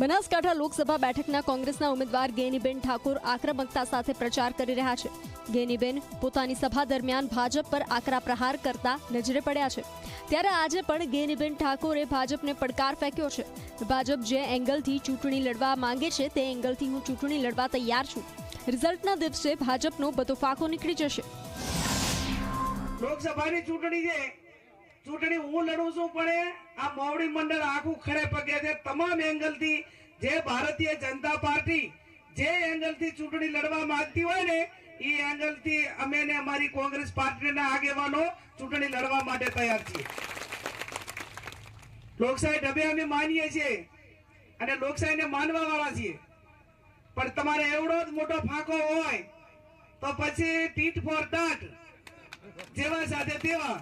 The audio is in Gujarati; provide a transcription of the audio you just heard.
બનાસકાંઠા લોકસભા બેઠકના કોંગ્રેસના ઉમેદવાર ગેનીબેન ઠાકોર આક્રમકતા સાથે પ્રચાર કરી રહ્યા છે. ગેનીબેન પોતાની સભા દરમિયાન ભાજપ પર આકરા પ્રહાર કરતા નજરે પડ્યા છે. ત્યારે આજે પણ ગેનીબેન ઠાકોરે ભાજપને પડકાર ફેંક્યો છે. ભાજપ જે એંગલથી ચૂંટણી લડવા માંગે છે તે એંગલથી હું ચૂંટણી લડવા તૈયાર છું. રિઝલ્ટના દિવસે ભાજપનો બધો ફાંકો નીકળી જશે. લોકસભાની ચૂંટણી છે. ચૂંટણી હું લડું છું, પણ આ મોવડી મંડળ આખું ખરે પગે છે. તમામ એંગલથી જે ભારતીય જનતા પાર્ટી જે એંગલથી ચૂંટણી લડવા માંગતી હોય ને એ એંગલથી અમે ને અમારી કોંગ્રેસ પાર્ટીના આગેવાનો ચૂંટણી લડવા માટે તૈયાર છીએ. લોકશાહી ઢબે અમે માનીએ છીએ અને લોકશાહીને માનવા વાળા છીએ. પણ તમારે એવડો જ મોટો ફાંકો હોય, તો પછી ટીટ ફોર ટાટ જેવા સાથે તેવા.